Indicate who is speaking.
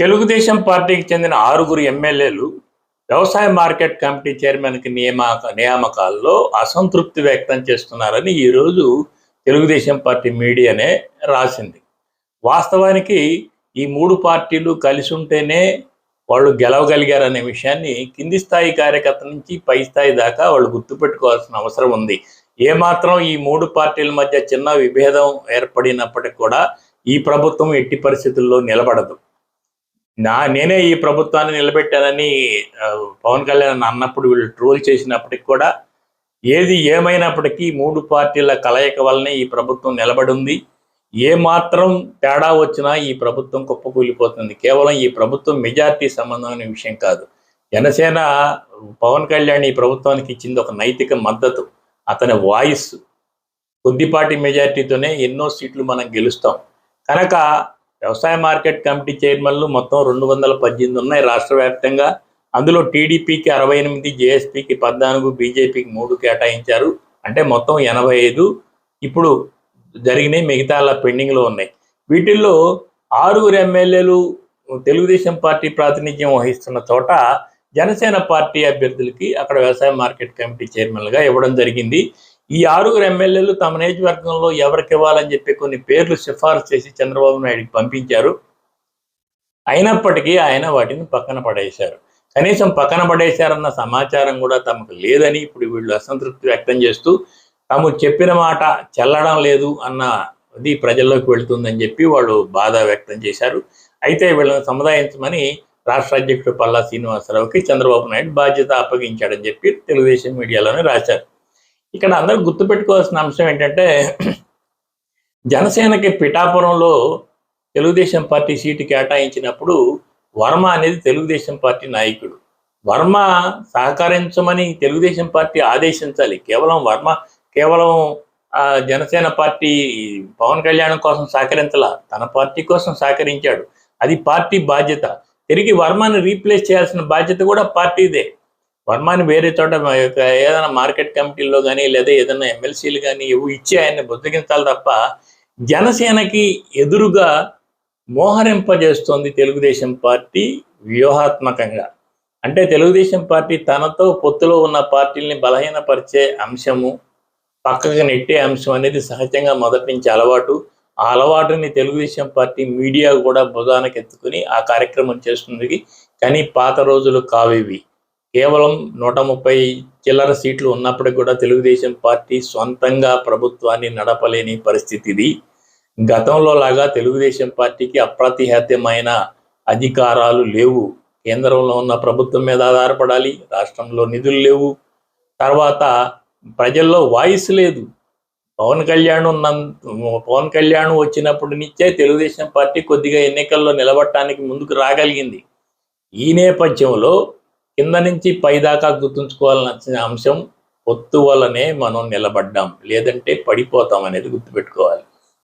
Speaker 1: తెలుగుదేశం పార్టీకి చెందిన ఆరుగురు ఎమ్మెల్యేలు వ్యవసాయ మార్కెట్ కమిటీ చైర్మన్కి నియామక నియామకాల్లో అసంతృప్తి వ్యక్తం చేస్తున్నారని ఈరోజు తెలుగుదేశం పార్టీ మీడియానే రాసింది. వాస్తవానికి ఈ మూడు పార్టీలు కలిసి ఉంటేనే వాళ్ళు గెలవగలిగారనే విషయాన్ని కింది స్థాయి కార్యకర్త నుంచి పై స్థాయి దాకా వాళ్ళు గుర్తుపెట్టుకోవాల్సిన అవసరం ఉంది. ఏమాత్రం ఈ మూడు పార్టీల మధ్య చిన్న విభేదం ఏర్పడినప్పటికీ కూడా ఈ ప్రభుత్వం ఎట్టి పరిస్థితుల్లో నిలబడదు. నా నేనే ఈ ప్రభుత్వాన్ని నిలబెట్టానని పవన్ కళ్యాణ్ అన్నప్పుడు వీళ్ళు ట్రోల్ చేసినప్పటికి కూడా ఏది ఏమైనప్పటికీ మూడు పార్టీల కలయిక వల్లనే ఈ ప్రభుత్వం నిలబడి ఉంది ఏ మాత్రం తేడా వచ్చినా ఈ ప్రభుత్వం కుప్పకూలిపోతుంది. కేవలం ఈ ప్రభుత్వం మెజార్టీ సంబంధమైన విషయం కాదు. జనసేన పవన్ కళ్యాణ్ ఈ ప్రభుత్వానికి ఇచ్చింది ఒక నైతిక మద్దతు అతని వాయిస్. కొద్దిపాటి మెజార్టీతోనే ఎన్నో సీట్లు మనం గెలుస్తాం. కనుక వ్యవసాయ మార్కెట్ కమిటీ చైర్మన్లు మొత్తం రెండు వందల పద్దెనిమిది ఉన్నాయి రాష్ట్ర వ్యాప్తంగా. అందులో టీడీపీకి అరవై ఎనిమిది జేఎస్పీకి పద్నాలుగు బీజేపీకి మూడు కేటాయించారు. అంటే మొత్తం ఎనభై ఐదు. ఇప్పుడు జరిగినాయి మిగతా పెండింగ్లో ఉన్నాయి. వీటిల్లో ఆరుగురు ఎమ్మెల్యేలు తెలుగుదేశం పార్టీ ప్రాతినిధ్యం వహిస్తున్న చోట జనసేన పార్టీ అభ్యర్థులకి అక్కడ వ్యవసాయ మార్కెట్ కమిటీ చైర్మన్లుగా ఇవ్వడం జరిగింది. ఈ ఆరుగురు ఎమ్మెల్యేలు తమ నియోజకవర్గంలో ఎవరికి ఇవ్వాలని చెప్పి కొన్ని పేర్లు సిఫార్సు చేసి చంద్రబాబు నాయుడికి పంపించారు. అయినప్పటికీ ఆయన వాటిని పక్కన పడేశారు. కనీసం పక్కన పడేశారన్న సమాచారం కూడా తమకు లేదని ఇప్పుడు వీళ్ళు అసంతృప్తి వ్యక్తం చేస్తూ తాము చెప్పిన మాట చెల్లడం లేదు అన్న అది ప్రజల్లోకి వెళుతుందని చెప్పి వాళ్ళు బాధ వ్యక్తం చేశారు. అయితే వీళ్ళని సముదాయించమని రాష్ట్ర అధ్యక్షుడు పల్లా శ్రీనివాసరావుకి చంద్రబాబు నాయుడు బాధ్యత అప్పగించాడని చెప్పి తెలుగుదేశం మీడియాలోనే రాశారు. ఇక్కడ అందరూ గుర్తుపెట్టుకోవాల్సిన అంశం ఏంటంటే జనసేనకి పిఠాపురంలో తెలుగుదేశం పార్టీ సీటు కేటాయించినప్పుడు వర్మ అనేది తెలుగుదేశం పార్టీ నాయకుడు. వర్మ సహకరించమని తెలుగుదేశం పార్టీ ఆదేశించాలి. కేవలం వర్మ కేవలం ఆ, జనసేన పార్టీ పవన్ కళ్యాణ్ కోసం సహకరించాల. తన పార్టీ కోసం సహకరించాడు. అది పార్టీ బాధ్యత. తిరిగి వర్మని రీప్లేస్ చేయాల్సిన బాధ్యత కూడా పార్టీదే. వర్మాని వేరే చోట మా యొక్క ఏదైనా మార్కెట్ కమిటీల్లో కానీ లేదా ఏదైనా ఎమ్మెల్సీలు కానీ ఇవి ఇచ్చి ఆయన్ని బుద్ధగించాలి తప్ప జనసేనకి ఎదురుగా మోహరింపజేస్తోంది తెలుగుదేశం పార్టీ వ్యూహాత్మకంగా. అంటే తెలుగుదేశం పార్టీ తనతో పొత్తులో ఉన్న పార్టీల్ని బలహీనపరిచే అంశము పక్కకు నెట్టే అంశం అనేది సహజంగా మొదటి నుంచి అలవాటు. ఆ అలవాటుని తెలుగుదేశం పార్టీ మీడియా కూడా భుజానికి ఆ కార్యక్రమం చేస్తుంది. కానీ పాత రోజులు కావేవి? కేవలం నూట ముప్పై చిల్లర సీట్లు ఉన్నప్పటికీ కూడా తెలుగుదేశం పార్టీ సొంతంగా ప్రభుత్వాన్ని నడపలేని పరిస్థితి ఇది గతంలో లాగా తెలుగుదేశం పార్టీకి అప్రతిహత్యమైన అధికారాలు లేవు. కేంద్రంలో ఉన్న ప్రభుత్వం మీద ఆధారపడాలి రాష్ట్రంలో నిధులు లేవు. తర్వాత ప్రజల్లో వాయిస్ లేదు. పవన్ కళ్యాణ్ ఉన్న పవన్ కళ్యాణ్ వచ్చినప్పుడు నుంచే తెలుగుదేశం పార్టీ కొద్దిగా ఎన్నికల్లో నిలబడటానికి ముందుకు రాగలిగింది. ఈ నేపథ్యంలో కింద నుంచి పైదాకా గుర్తుంచుకోవాల్సిన అంశం పొత్తు వల్లనే మనం నిలబడ్డాం. లేదంటే పడిపోతాం అనేది గుర్తుపెట్టుకోవాలి.